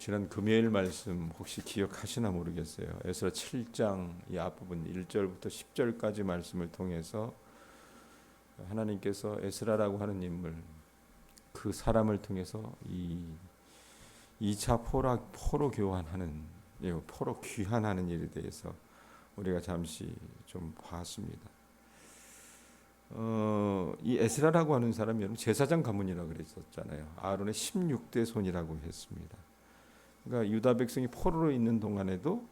지난 금요일 말씀 혹시 기억하시나 모르겠어요. 에스라 7장 이 앞부분 1절부터 10절까지 말씀을 통해서 하나님께서 에스라라고 하는 인물 그 사람을 통해서 이 2차 포라, 포로 교환하는 예, 포로 귀환하는 일에 대해서 우리가 잠시 좀 봤습니다. 어, 이 에스라라고 하는 사람이 여러분 제사장 가문이라고 그랬었잖아요. 아론의 16대 손이라고 했습니다. 그러니까 유다 백성이 포로로 있는 동안에도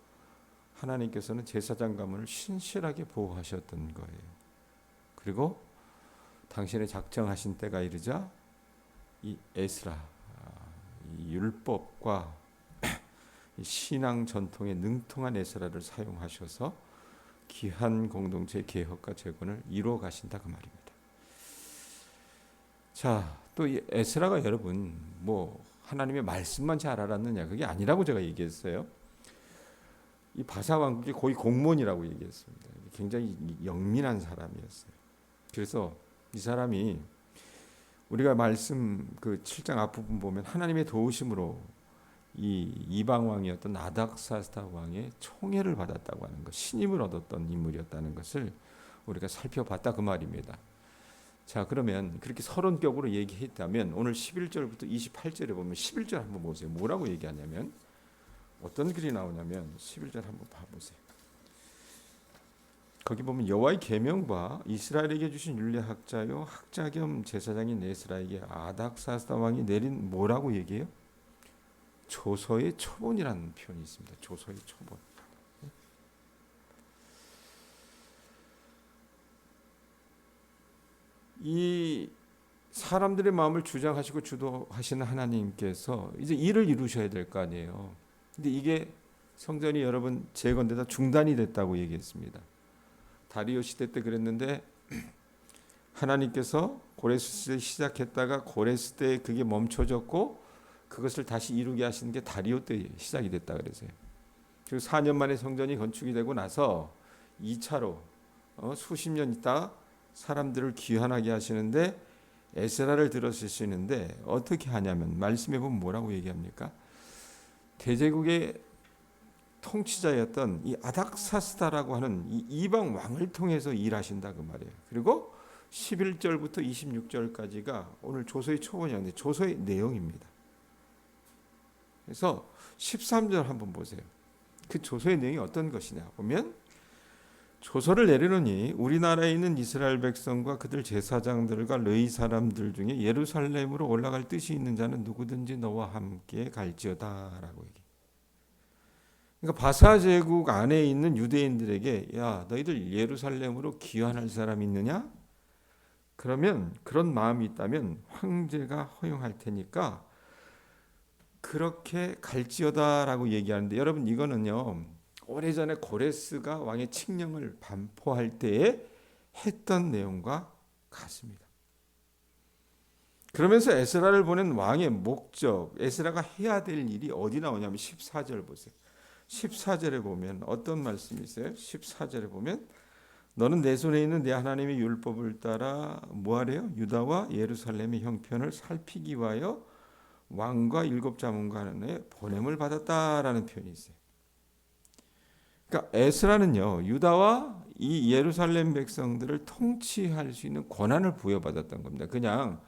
하나님께서는 제사장 가문을 신실하게 보호하셨던 거예요. 그리고 당신의 작정하신 때가 이르자 이 에스라 이 율법과 이 신앙 전통에 능통한 에스라를 사용하셔서 귀한 공동체 개혁과 재건을 이루어 가신다 그 말입니다. 자, 또 이 에스라가 여러분 뭐 하나님의 말씀만 잘 알았느냐 그게 아니라고 제가 얘기했어요. 이 바사 왕국의 거의 공무원이라고 얘기했습니다. 굉장히 영민한 사람이었어요. 그래서 이 사람이 우리가 말씀 그 7장 앞부분 보면 하나님의 도우심으로 이 이방 왕이었던 아닥사스타 왕의 총애를 받았다고 하는 것, 신임을 얻었던 인물이었다는 것을 우리가 살펴봤다 그 말입니다. 자, 그러면 그렇게 서론격으로 얘기했다면 오늘 11절부터 28절에 보면 11절 한번 보세요. 뭐라고 얘기하냐면 어떤 글이 나오냐면 11절 한번 봐 보세요. 거기 보면 여호와의 계명과 이스라엘에게 주신 율례 학자요 학자 겸 제사장인 에스라에게 아닥사스다 왕이 내린 뭐라고 얘기해요? 조서의 초본이라는 표현이 있습니다. 조서의 초본. 이 사람들의 마음을 주장하시고 주도하시는 하나님께서 이제 일을 이루셔야 될 거 아니에요. 근데 이게 성전이 여러분 재건되다 중단이 됐다고 얘기했습니다. 다리오 시대 때 그랬는데 하나님께서 고레스 시대 시작했다가 고레스 때 그게 멈춰졌고 그것을 다시 이루게 하시는 게 다리오 때 시작이 됐다 그래서요. 그리고 4년 만에 성전이 건축이 되고 나서 2차로 어, 수십 년 있다 사람들을 귀환하게 하시는데 에스라를 들어쓰시는데 어떻게 하냐면 말씀해 보면 뭐라고 얘기합니까? 대제국의 통치자였던 이 아닥사스다라고 하는 이 이방 왕을 통해서 일하신다 그 말이에요. 그리고 11절부터 26절까지가 오늘 조서의 초본이었는데 조서의 내용입니다. 그래서 13절 한번 보세요. 그 조서의 내용이 어떤 것이냐 보면 조서를 내리노니 우리나라에 있는 이스라엘 백성과 그들 제사장들과 레위 사람들 중에 예루살렘으로 올라갈 뜻이 있는 자는 누구든지 너와 함께 갈지어다라고 얘기. 그러니까 바사 제국 안에 있는 유대인들에게 야 너희들 예루살렘으로 귀환할 사람 있느냐? 그러면 그런 마음이 있다면 황제가 허용할 테니까 그렇게 갈지어다라고 얘기하는데 여러분 이거는요 오래전에 고레스가 왕의 칙령을 반포할 때에 했던 내용과 같습니다. 그러면서 에스라를 보낸 왕의 목적, 에스라가 해야 될 일이 어디 나오냐면 14절 보세요. 14절에 보면 어떤 말씀이 있어요? 14절에 보면 너는 내 손에 있는 내 하나님의 율법을 따라 뭐하래요? 유다와 예루살렘의 형편을 살피기 위하여 왕과 일곱 자문관에 보냄을 받았다라는 표현이 있어요. 그러니까 에스라는요 유다와 이 예루살렘 백성들을 통치할 수 있는 권한을 부여받았던 겁니다. 그냥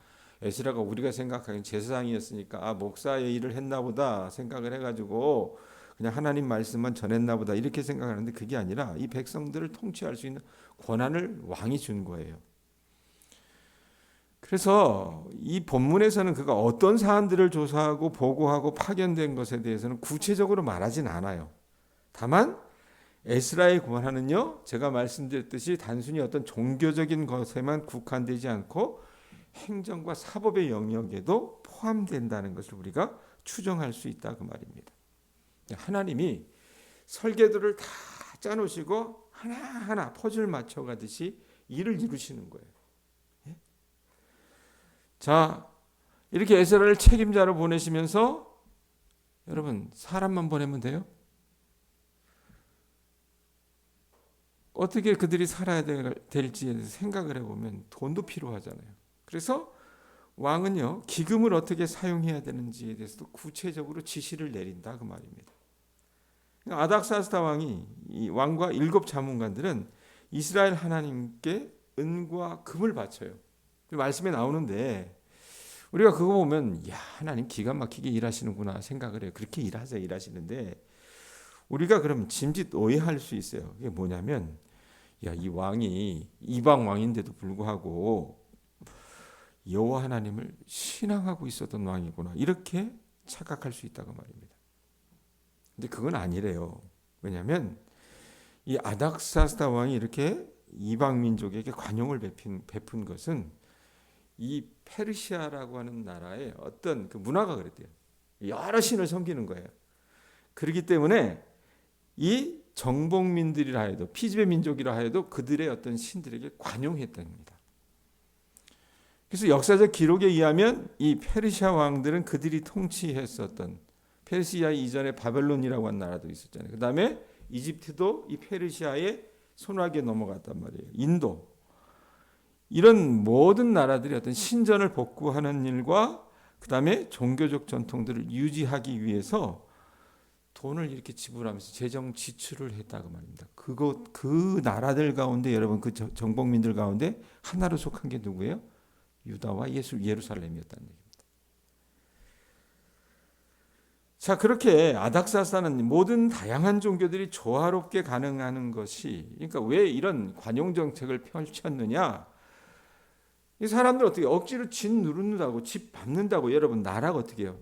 에스라가 우리가 생각하기엔 제사장이었으니까 아 목사의 일을 했나보다 생각을 해가지고 그냥 하나님 말씀만 전했나보다 이렇게 생각하는데 그게 아니라 이 백성들을 통치할 수 있는 권한을 왕이 준 거예요. 그래서 이 본문에서는 그가 어떤 사안들을 조사하고 보고하고 파견된 것에 대해서는 구체적으로 말하진 않아요. 다만 에스라의 권한은요, 제가 말씀드렸듯이 단순히 어떤 종교적인 것에만 국한되지 않고 행정과 사법의 영역에도 포함된다는 것을 우리가 추정할 수 있다 그 말입니다. 하나님이 설계도를 다 짜놓으시고 하나하나 퍼즐 맞춰가듯이 일을 이루시는 거예요. 예? 자, 이렇게 에스라를 책임자로 보내시면서 여러분 사람만 보내면 돼요? 어떻게 그들이 살아야 대해서 생각을 해보면 돈도 필요하잖아요. 그래서 왕은요 기금을 어떻게 사용해야 되는지에 대해서도 구체적으로 지시를 내린다 그 말입니다. 그러니까 아닥사스다 왕이 이 왕과 일곱 자문관들은 이스라엘 하나님께 은과 금을 바쳐요. 그 말씀에 나오는데 우리가 그거 보면 야 하나님 기가 막히게 일하시는구나 생각을 해요. 그렇게 일하자 일하시는데 우리가 그럼 짐짓 오해할 수 있어요. 그게 뭐냐면 야 이 왕이 이방 왕인데도 불구하고 여호와 하나님을 신앙하고 있었던 왕이구나 이렇게 착각할 수 있다고 말입니다. 근데 그건 아니래요. 왜냐하면 이 아닥사스다 왕이 이렇게 이방 민족에게 관용을 베푼, 베푼 것은 이 페르시아라고 하는 나라의 어떤 그 문화가 그랬대요. 여러 신을 섬기는 거예요. 그렇기 때문에 이 정복민들이라 해도 피지배 민족이라 해도 그들의 어떤 신들에게 관용했답니다. 그래서 역사적 기록에 의하면 이 페르시아 왕들은 그들이 통치했었던 페르시아 이전에 바벨론이라고 한 나라도 있었잖아요. 그다음에 이집트도 이 페르시아의 손아귀에 넘어갔단 말이에요. 인도 이런 모든 나라들이 어떤 신전을 복구하는 일과 그다음에 종교적 전통들을 유지하기 위해서 돈을 이렇게 지불하면서 재정 지출을 했다고 말입니다. 그곳 그 나라들 가운데 여러분 그 정복민들 가운데 하나로 속한 게 누구예요? 유다와 예수 예루살렘이었다는 얘기입니다. 자 그렇게 아닥사스는 모든 다양한 종교들이 조화롭게 가능하는 것이 그러니까 왜 이런 관용 정책을 펼쳤느냐? 이 사람들 어떻게 억지로 집 누른다고 집 밟는다고 여러분 나라가 어떻게 해요?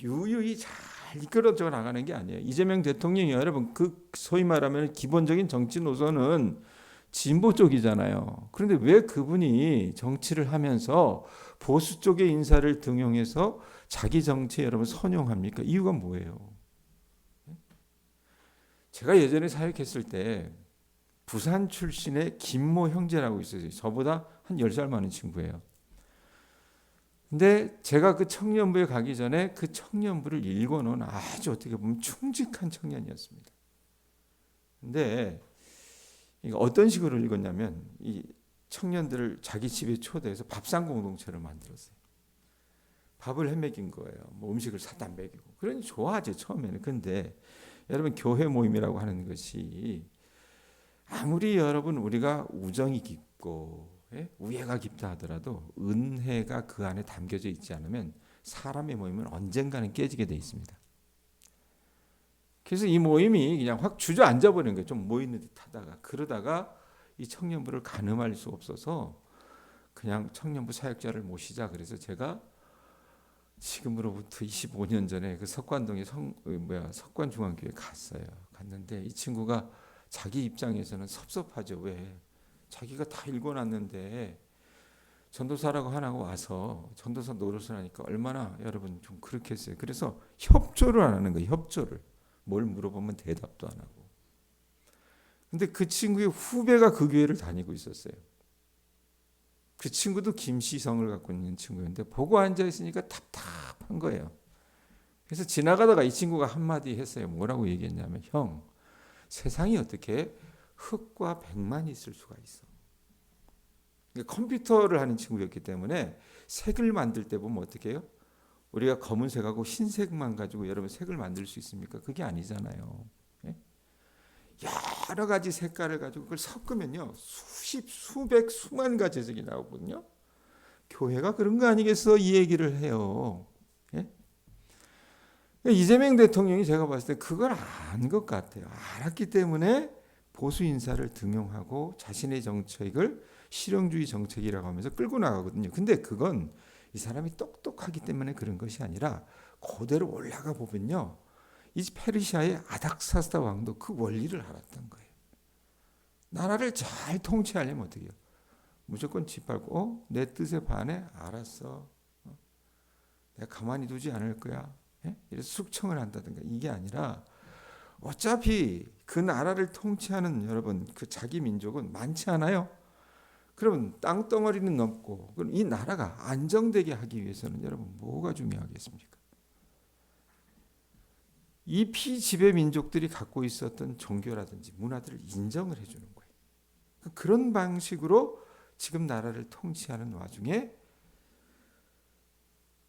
유유히 잘 이끌어져 나가는 게 아니에요. 이재명 대통령이 여러분 그 소위 말하면 기본적인 정치 노선은 진보 쪽이잖아요. 그런데 왜 그분이 정치를 하면서 보수 쪽의 인사를 등용해서 자기 정치에 여러분 선용합니까? 이유가 뭐예요? 제가 예전에 사역했을 때 부산 출신의 김모 형제라고 있었어요. 저보다 한 10살 많은 친구예요. 근데 제가 그 청년부에 가기 전에 그 청년부를 읽어놓은 아주 어떻게 보면 충직한 청년이었습니다. 근데 어떤 식으로 읽었냐면 이 청년들을 자기 집에 초대해서 밥상 공동체를 만들었어요. 밥을 해먹인 거예요. 뭐 음식을 사다 먹이고. 그러니 좋아하죠 처음에는. 근데 여러분 교회 모임이라고 하는 것이 아무리 여러분 우리가 우정이 깊고 예? 우애가 깊다 하더라도 은혜가 그 안에 담겨져 있지 않으면 사람의 모임은 언젠가는 깨지게 돼 있습니다. 그래서 이 모임이 그냥 확 주저앉아 버리는 거예요. 좀 모이는 듯 하다가 그러다가 이 청년부를 가늠할 수 없어서 그냥 청년부 사역자를 모시자 그래서 제가 지금으로부터 25년 전에 그 석관동에 성 어, 뭐야 석관 중앙교회 갔어요. 갔는데 이 친구가 자기 입장에서는 섭섭하죠. 왜? 자기가 다 읽어놨는데 전도사라고 하나가 와서 전도사 노릇을 하니까 얼마나 여러분 좀 그렇게 했어요. 그래서 협조를 안 하는 거예요. 협조를. 뭘 물어보면 대답도 안 하고. 근데 그 친구의 후배가 그 교회를 다니고 있었어요. 그 친구도 김시성을 갖고 있는 친구였는데 보고 앉아 있으니까 답답한 거예요. 그래서 지나가다가 이 친구가 한마디 했어요. 뭐라고 얘기했냐면 형 세상이 어떻게 흑과 백만 있을 수가 있어. 컴퓨터를 하는 친구였기 때문에 색을 만들 때 보면 어떻게 해요? 우리가 검은색하고 흰색만 가지고 여러분 색을 만들 수 있습니까? 그게 아니잖아요. 예? 여러 가지 색깔을 가지고 그걸 섞으면요 수십 수백 수만 가지 색이 나오거든요. 교회가 그런 거 아니겠어? 이 얘기를 해요. 예? 이재명 대통령이 제가 봤을 때 그걸 안 것 같아요. 알았기 때문에 보수 인사를 등용하고 자신의 정책을 실용주의 정책이라고 하면서 끌고 나가거든요. 근데 그건 이 사람이 똑똑하기 때문에 그런 것이 아니라 그대로 올라가 보면요. 이 페르시아의 아닥사스다 왕도 그 원리를 알았던 거예요. 나라를 잘 통치하려면 어떻게 해요? 무조건 짓밟고 어? 내 뜻에 반해? 알았어. 어? 내가 가만히 두지 않을 거야. 예? 이래서 숙청을 한다든가 이게 아니라 어차피 그 나라를 통치하는 여러분 그 자기 민족은 많지 않아요. 그러면 땅덩어리는 넘고 그럼 이 나라가 안정되게 하기 위해서는 여러분 뭐가 중요하겠습니까? 이 피지배 민족들이 갖고 있었던 종교라든지 문화들을 인정을 해주는 거예요. 그러니까 그런 방식으로 지금 나라를 통치하는 와중에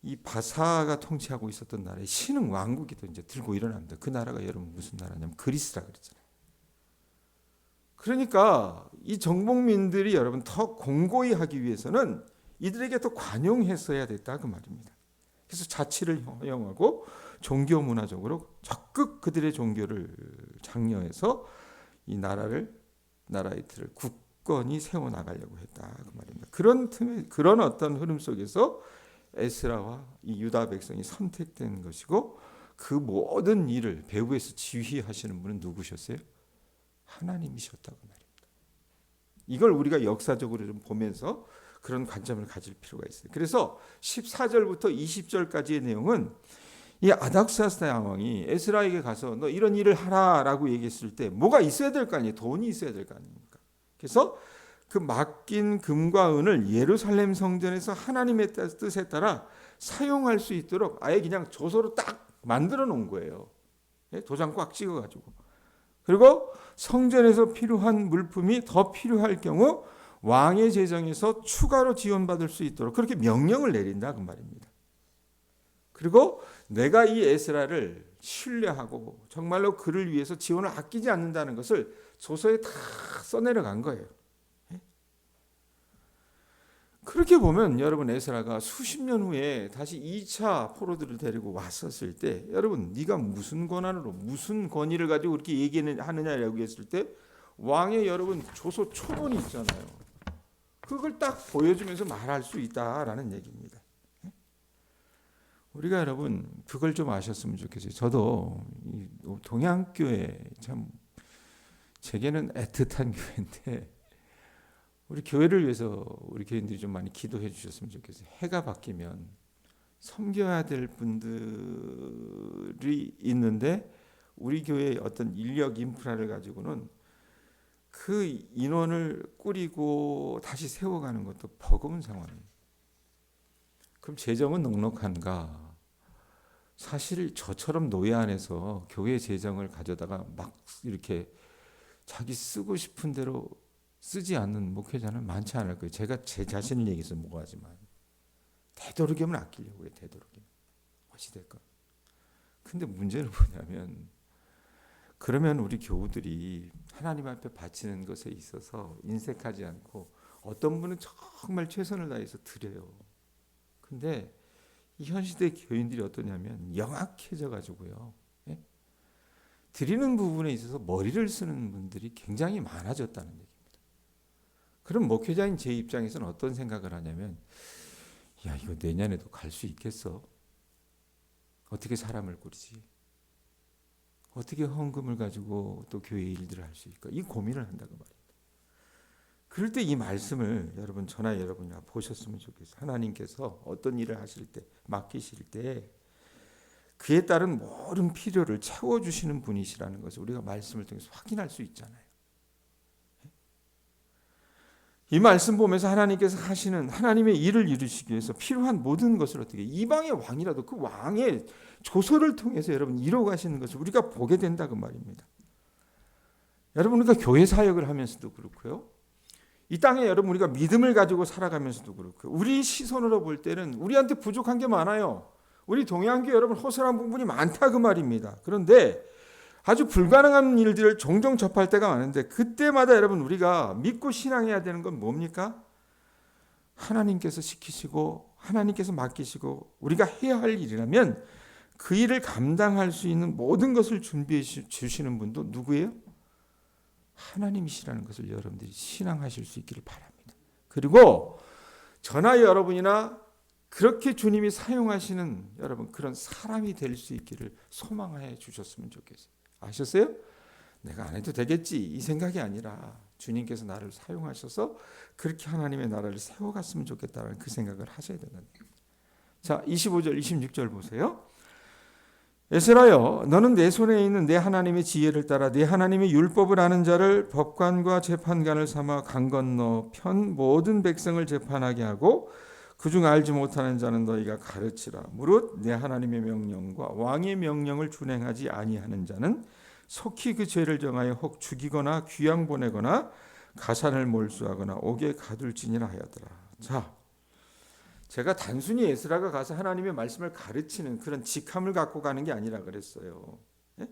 이 바사가 통치하고 있었던 나라에 신흥 왕국이 또 이제 들고 일어납니다. 그 나라가 여러분 무슨 나라냐면 그리스라 그랬잖아요. 그러니까 이 정복민들이 여러분 더 공고히 하기 위해서는 이들에게 더 관용했어야 됐다 그 말입니다. 그래서 자치를 허용하고 종교 문화적으로 적극 그들의 종교를 장려해서 이 나라를 나라의 틀을 굳건히 세워 나가려고 했다 그 말입니다. 그런 틈에 그런 어떤 흐름 속에서 에스라와 이 유다 백성이 선택된 것이고 그 모든 일을 배후에서 지휘하시는 분은 누구셨어요? 하나님이셨다고 말입니다. 이걸 우리가 역사적으로 좀 보면서 그런 관점을 가질 필요가 있어요. 그래서 14절부터 20절까지의 내용은 이 아닥사스다 왕이 에스라에게 가서 너 이런 일을 하라라고 얘기했을 때 뭐가 있어야 될 거 아니에요. 돈이 있어야 될 거 아닙니까? 그래서 그 맡긴 금과 은을 예루살렘 성전에서 하나님의 뜻에 따라 사용할 수 있도록 아예 그냥 조서로 딱 만들어 놓은 거예요. 예? 도장 꽉 찍어 가지고. 그리고 성전에서 필요한 물품이 더 필요할 경우 왕의 재정에서 추가로 지원받을 수 있도록 그렇게 명령을 내린다 그 말입니다. 그리고 내가 이 에스라를 신뢰하고 정말로 그를 위해서 지원을 아끼지 않는다는 것을 조서에 다 써내려 간 거예요. 예? 그렇게 보면 여러분 에스라가 수십 년 후에 다시 2차 포로들을 데리고 왔었을 때 여러분 네가 무슨 권한으로 무슨 권위를 가지고 그렇게 얘기하느냐라고 했을 때 왕의 여러분 조서 초본이 있잖아요. 그걸 딱 보여주면서 말할 수 있다라는 얘기입니다. 우리가 여러분 그걸 좀 아셨으면 좋겠어요. 저도 동양교회 참 제게는 애틋한 교회인데 우리 교회를 위해서 우리 교인들이 좀 많이 기도해 주셨으면 좋겠어요. 해가 바뀌면 섬겨야 될 분들이 있는데 우리 교회의 어떤 인력 인프라를 가지고는 그 인원을 꾸리고 다시 세워가는 것도 버거운 상황이에요. 그럼 재정은 넉넉한가? 사실 저처럼 노예 안에서 교회 재정을 가져다가 막 이렇게 자기 쓰고 싶은 대로 쓰지 않는 목회자는 많지 않을 거예요. 제가 제 자신을 얘기해서 뭐하지만 되도록이면 아끼려고 해요. 되도록이면 어찌 될까? 근데 문제는 뭐냐면 그러면 우리 교우들이 하나님 앞에 바치는 것에 있어서 인색하지 않고 어떤 분은 정말 최선을 다해서 드려요. 근데 이 현시대 교인들이 어떠냐면 영악해져 가지고요. 예? 드리는 부분에 있어서 머리를 쓰는 분들이 굉장히 많아졌다는 얘기입니다. 그럼 목회자인 제 입장에서는 어떤 생각을 하냐면 야, 이거 내년에도 갈 수 있겠어? 어떻게 사람을 꾸리지? 어떻게 헌금을 가지고 또 교회 일들을 할 수 있을까? 이 고민을 한다고 말입니다. 그럴 때 이 말씀을 여러분 저나 여러분이 보셨으면 좋겠어요. 하나님께서 어떤 일을 하실 때 맡기실 때 그에 따른 모든 필요를 채워 주시는 분이시라는 것을 우리가 말씀을 통해서 확인할 수 있잖아요. 이 말씀 보면서 하나님께서 하시는 하나님의 일을 이루시기 위해서 필요한 모든 것을 어떻게 이방의 왕이라도 그 왕의 조서를 통해서 여러분 이루어 가시는 것을 우리가 보게 된다 그 말입니다. 여러분 우리가 교회 사역을 하면서도 그렇고요. 이 땅에 여러분 우리가 믿음을 가지고 살아가면서도 그렇고 우리 시선으로 볼 때는 우리한테 부족한 게 많아요. 우리 동양교 여러분 허술한 부분이 많다 그 말입니다. 그런데 아주 불가능한 일들을 종종 접할 때가 많은데 그때마다 여러분 우리가 믿고 신앙해야 되는 건 뭡니까? 하나님께서 시키시고 하나님께서 맡기시고 우리가 해야 할 일이라면 그 일을 감당할 수 있는 모든 것을 준비해 주시는 분도 누구예요? 하나님이시라는 것을 여러분들이 신앙하실 수 있기를 바랍니다. 그리고 저나 여러분이나 그렇게 주님이 사용하시는 여러분 그런 사람이 될 수 있기를 소망해 주셨으면 좋겠어요. 아셨어요? 내가 안 해도 되겠지 이 생각이 아니라 주님께서 나를 사용하셔서 그렇게 하나님의 나라를 세워갔으면 좋겠다는 그 생각을 하셔야 된다는 자, 25절, 26절 보세요. 에스라여, 너는 내 손에 있는 내 하나님의 지혜를 따라 내 하나님의 율법을 아는 자를 법관과 재판관을 삼아 강 건너 편 모든 백성을 재판하게 하고 그중 알지 못하는 자는 너희가 가르치라. 무릇 내 하나님의 명령과 왕의 명령을 준행하지 아니하는 자는 속히 그 죄를 정하여 혹 죽이거나 귀양 보내거나 가산을 몰수하거나 옥에 가둘지니라 하였더라. 자, 제가 단순히 에스라가 가서 하나님의 말씀을 가르치는 그런 직함을 갖고 가는 게 아니라 그랬어요. 예?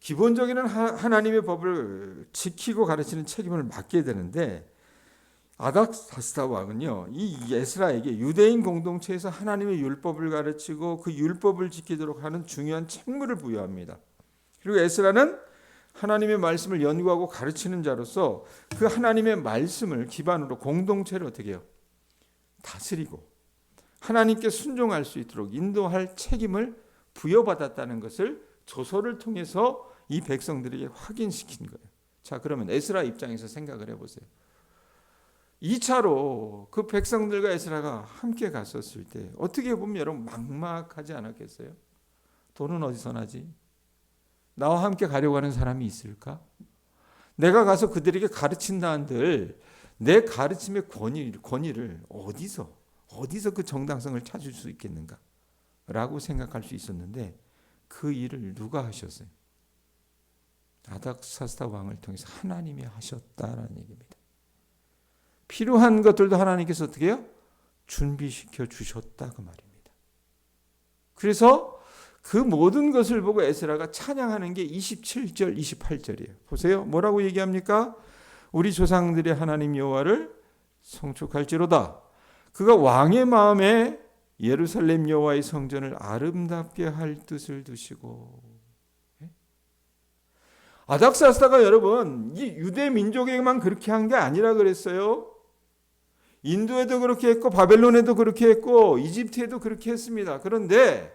기본적인 하- 하나님의 법을 지키고 가르치는 책임을 맡게 되는데 아닥사스다 왕은요 이 에스라에게 유대인 공동체에서 하나님의 율법을 가르치고 그 율법을 지키도록 하는 중요한 책무를 부여합니다. 그리고 에스라는 하나님의 말씀을 연구하고 가르치는 자로서 그 하나님의 말씀을 기반으로 공동체를 어떻게 해요? 다스리고 하나님께 순종할 수 있도록 인도할 책임을 부여받았다는 것을 조서를 통해서 이 백성들에게 확인시킨 거예요. 자, 그러면 에스라 입장에서 생각을 해보세요. 2차로 그 백성들과 에스라가 함께 갔었을 때 어떻게 보면 여러분 막막하지 않았겠어요? 돈은 어디서 나지? 나와 함께 가려고 하는 사람이 있을까? 내가 가서 그들에게 가르친다 한들 내 가르침의 권위, 권위를 어디서 어디서 그 정당성을 찾을 수 있겠는가? 라고 생각할 수 있었는데 그 일을 누가 하셨어요? 아닥사스다 왕을 통해서 하나님이 하셨다라는 얘기입니다. 필요한 것들도 하나님께서 어떻게 해요? 준비시켜 주셨다 그 말입니다. 그래서 그 모든 것을 보고 에스라가 찬양하는 게 27절, 28절이에요. 보세요. 뭐라고 얘기합니까? 우리 조상들의 하나님 여호와를 성축할지로다. 그가 왕의 마음에 예루살렘 여호와의 성전을 아름답게 할 뜻을 두시고 예? 아닥사스다가 여러분 이 유대 민족에게만 그렇게 한 게 아니라 그랬어요. 인도에도 그렇게 했고 바벨론에도 그렇게 했고 이집트에도 그렇게 했습니다. 그런데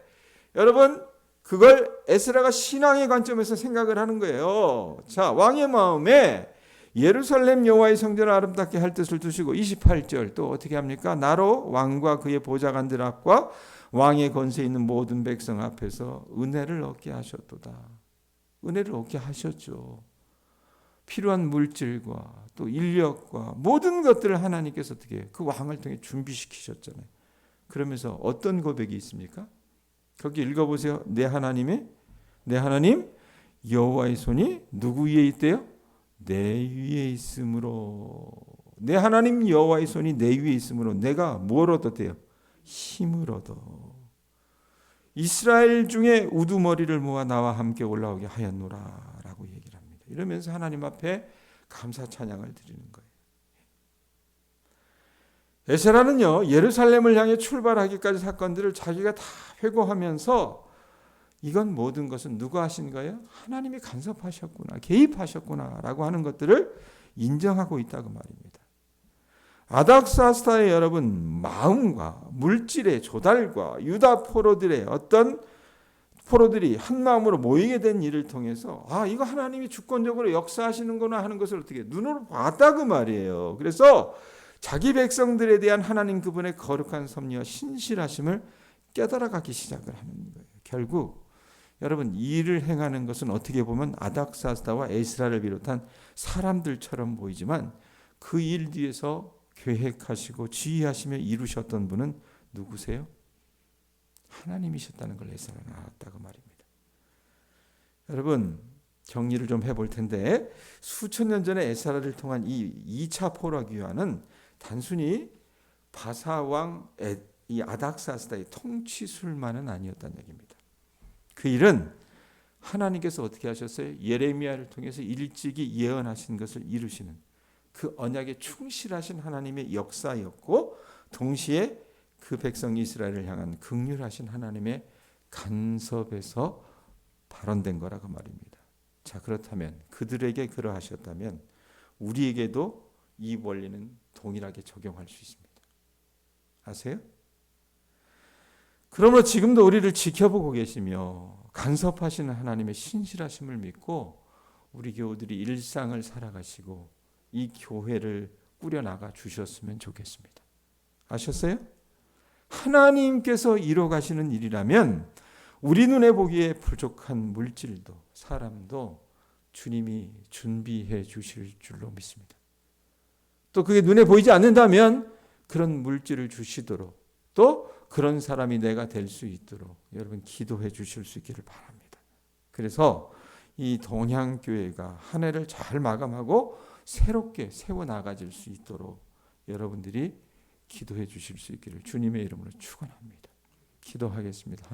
여러분 그걸 에스라가 신앙의 관점에서 생각을 하는 거예요. 자, 왕의 마음에 예루살렘 여호와의 성전을 아름답게 할 뜻을 두시고 28절 또 어떻게 합니까? 나로 왕과 그의 보좌관들 앞과 왕의 권세 있는 모든 백성 앞에서 은혜를 얻게 하셨도다. 은혜를 얻게 하셨죠. 필요한 물질과 또 인력과 모든 것들을 하나님께서 어떻게 그 왕을 통해 준비시키셨잖아요. 그러면서 어떤 고백이 있습니까? 거기 읽어보세요. 내 하나님의 내 하나님 여호와의 손이 누구 위에 있대요? 내 위에 있으므로 내 하나님 여호와의 손이 내 위에 있으므로 내가 뭘 얻었대요? 힘을 얻어. 이스라엘 중에 우두머리를 모아 나와 함께 올라오게 합니다. 이러면서 하나님 앞에 감사 찬양을 드리는 거예요. 에세라는요 예루살렘을 향해 출발하기까지 사건들을 자기가 다 회고하면서 이건 모든 것은 누가 하신 거예요? 하나님이 간섭하셨구나, 개입하셨구나 라고 하는 것들을 인정하고 있다고 말입니다. 아닥사스타의 여러분 마음과 물질의 조달과 유다 포로들의 어떤 포로들이 한 마음으로 모이게 된 일을 통해서 아 이거 하나님이 주권적으로 역사하시는구나 하는 것을 어떻게 눈으로 봤다 그 말이에요. 그래서 자기 백성들에 대한 하나님 그분의 거룩한 섭리와 신실하심을 깨달아가기 시작을 하는 거예요. 결국 여러분 이 일을 행하는 것은 어떻게 보면 아닥사스다와 에스라를 비롯한 사람들처럼 보이지만 그 일 뒤에서 계획하시고 지휘하시며 이루셨던 분은 누구세요? 하나님이셨다는 걸 에스라는 알았다고 말입니다. 여러분 정리를 좀 해볼 텐데 수천 년 전에 에스라를 통한 이 2차 포로 귀환은 단순히 바사왕 이 아닥사스다의 통치술만은 아니었다는 얘기입니다. 그 일은 하나님께서 어떻게 하셨어요? 예레미야를 통해서 일찍이 예언하신 것을 이루시는 그 언약에 충실하신 하나님의 역사였고 동시에 그 백성 이스라엘을 향한 극률하신 하나님의 간섭에서 발언된 거라고 말입니다. 자 그렇다면 그들에게 그러하셨다면 우리에게도 이 원리는 동일하게 적용할 수 있습니다. 아세요? 그러므로 지금도 우리를 지켜보고 계시며 간섭하시는 하나님의 신실하심을 믿고 우리 교우들이 일상을 살아가시고 이 교회를 꾸려나가 주셨으면 좋겠습니다. 아셨어요? 하나님께서 이뤄가시는 일이라면 우리 눈에 보기에 부족한 물질도 사람도 주님이 준비해 주실 줄로 믿습니다. 또 그게 눈에 보이지 않는다면 그런 물질을 주시도록 또 그런 사람이 내가 될 수 있도록 여러분 기도해 주실 수 있기를 바랍니다. 그래서 이 동향교회가 한 해를 잘 마감하고 새롭게 세워 나가질 수 있도록 여러분들이 기도해 주실 수 있기를 주님의 이름으로 축원합니다. 기도하겠습니다.